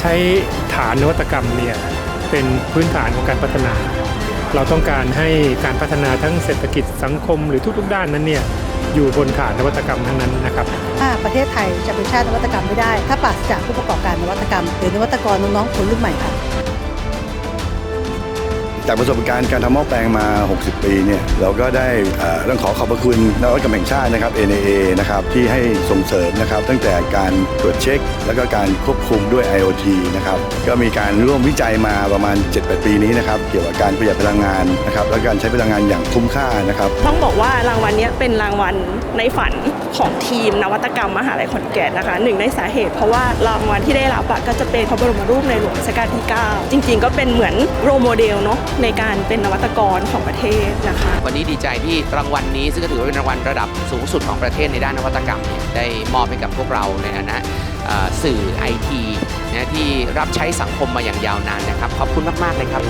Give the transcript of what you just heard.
ใช้ฐานนวัตกรรมเนี่ยเป็นพื้นฐานของการพัฒนา เราต้องการให้การพัฒนาทั้งเศรษฐกิจสังคมหรือทุกๆ ด้านนั้นเนี่ยอยู่บนฐานนวัตกรรมทั้งนั้นนะครับถ้าประเทศไทยจะเป็นชาตินวัตกรรมไม่ได้ ถ้าปราศจากผู้ประกอบการนวัตกรรม หรือนวัตกรน้องๆคนรุ่นใหม่ค่ะ จากประสบการณ์การทำหม้อแปลงมา 60 ปีเนี่ยเราก็ได้เอ่อต้องขอขอบพระคุณนวัตกรรมแห่งชาตินะครับ NAA นะครับที่ให้ส่งเสริมนะครับ ตั้งแต่การตรวจเช็ค แล้วก็การควบคุมด้วย IoT นะครับก็มีการร่วมวิจัยมาประมาณ 7-8 ปีนี้นะครับเกี่ยวกับการประหยัดพลังงานนะครับและการใช้พลังงานอย่างคุ้มค่านะครับ ต้องบอกว่ารางวัลเนี้ยเป็นรางวัลในฝันของทีมนวัตกรรมมหาลัยขอนแก่นนะคะหนึ่งในสาเหตุเพราะว่ารางวัลที่ได้รับอะก็จะเป็นพระบรมรูปในหลวงรัชกาลที่ 9 จริง ๆ ก็เป็นเหมือนโรโมเดลเนาะในการเป็นนวัตกรของประเทศนะคะ วันนี้ดีใจที่รางวัลนี้ซึ่งก็ถือว่าเป็นรางวัลระดับสูงสุดของประเทศในด้านนวัตกรรมได้มอบให้กับพวกเราในฐานะสื่อไอทีนะที่รับใช้สังคมมาอย่างยาวนานนะครับ ขอบคุณมาก ๆ เลยครับ